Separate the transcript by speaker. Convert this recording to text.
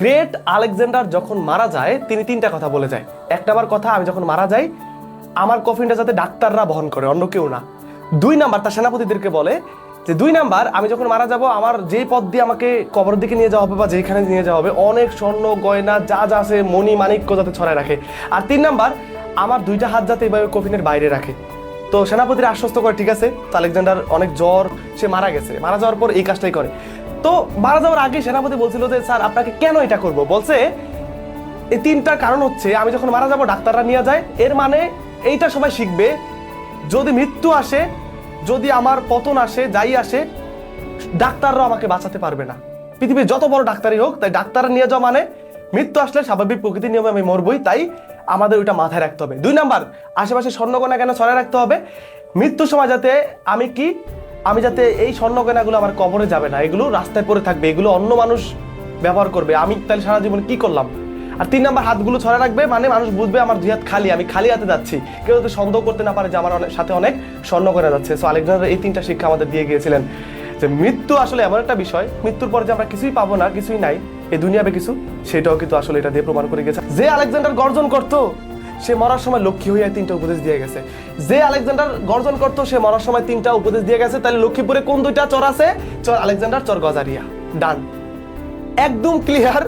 Speaker 1: Great Alexander যখন মারা যায়, তিনি তিনটা কথা বলে যায়। এক নাম্বার কথা, আমি যখন মারা যাই, আমার কফিনটা যাতে ডাক্তাররা বহন করে, অন্য কেউ না। দুই নাম্বার, তার সেনাপতিদেরকে বলে যে, দুই নাম্বার, আমি যখন মারা যাব, আমার যেই পথ দিয়ে আমাকে কবরের দিকে নিয়ে যাওয়া হবে বা যেখানে নিয়ে যাওয়া হবে, অনেক স্বর্ণ, গয়না, যা যা আছে, মণি মানিক্য যাতে ছড়ায় রাখে। আর তিন নাম্বার, আমার দুইটা হাত যাতে এভাবে কফিনের বাইরে রাখে। তো সেনাপতিরা আশ্বস্ত করে, ঠিক আছে আলেকজান্ডার অনেক জ্বর, সে মারা গেছে। মারা যাওয়ার পর এই কাজটাই করে। তো মারা যাওয়ার আগে সেনাপতি বলছিল যে, স্যার, আপনাকে কেন এটা করব? বলছে, এই তিনটা কারণ হচ্ছে, আমি যখন মারা যাব, ডাক্তাররা নিয়ে যায়। এর মানে এইটা সবাই শিখবে, যদি মৃত্যু আসে, যদি আমার পতন আসে, যাই আসে ডাক্তাররা আমাকে বাঁচাতে পারবে না। পৃথিবীর যত বড় ডাক্তারই হোক, তাই ডাক্তাররা নিয়ে যাওয়া মানে মৃত্যু আসলে স্বাভাবিক প্রকৃতির নিয়মে আমি মরবই, তাই আমাদের ওইটা মাথায় রাখতে হবে। দুই নাম্বার, আশেপাশে স্বর্ণকণা কেন ছড়ায় রাখতে হবে? মৃত্যুর সময় যাতে আমি কি আমি যাতে এই স্বর্ণকণাগুলো আমার কবরে যাবে না, এগুলো রাস্তায় পড়ে থাকবে, এগুলো অন্য মানুষ ব্যবহার করবে। আমি তাহলে সারা জীবন কি করলাম? আর তিন নাম্বার, হাতগুলো ছড়া রাখবে মানে মানুষ বুঝবে আমার দুই হাত খালি, আমি খালি হাতে যাচ্ছি। কেউ যাতে সন্দেহ করতে না পারে যে আমার সাথে অনেক স্বর্ণ করে যাচ্ছে। সো আলেকজান্ডার এই তিনটা শিক্ষা আমাদের দিয়ে গিয়েছিলেন। যে মৃত্যু আসলে এমন একটা বিষয়, মৃত্যুর পরে যে আমরা কিছুই পাবো না, কিছুই নাই, এই দুনিয়াবে কিছু, সেটাও কিন্তু আসলে এটা দিয়ে প্রমাণ করে গেছে। যে আলেকজান্ডার গর্জন করতো সে মরার সময় লক্ষ্মী হইয়া তিনটা উপদেশ দিয়ে গেছে। যে আলেকজান্ডার গর্জন করতো, সে মরার সময় তিনটা উপদেশ দিয়ে গেছে। তাহলে লক্ষ্মীপুরে কোন দুইটা চর আছে? চর আলেকজান্ডার, চর গজারিয়া। ডান একদম ক্লিয়ার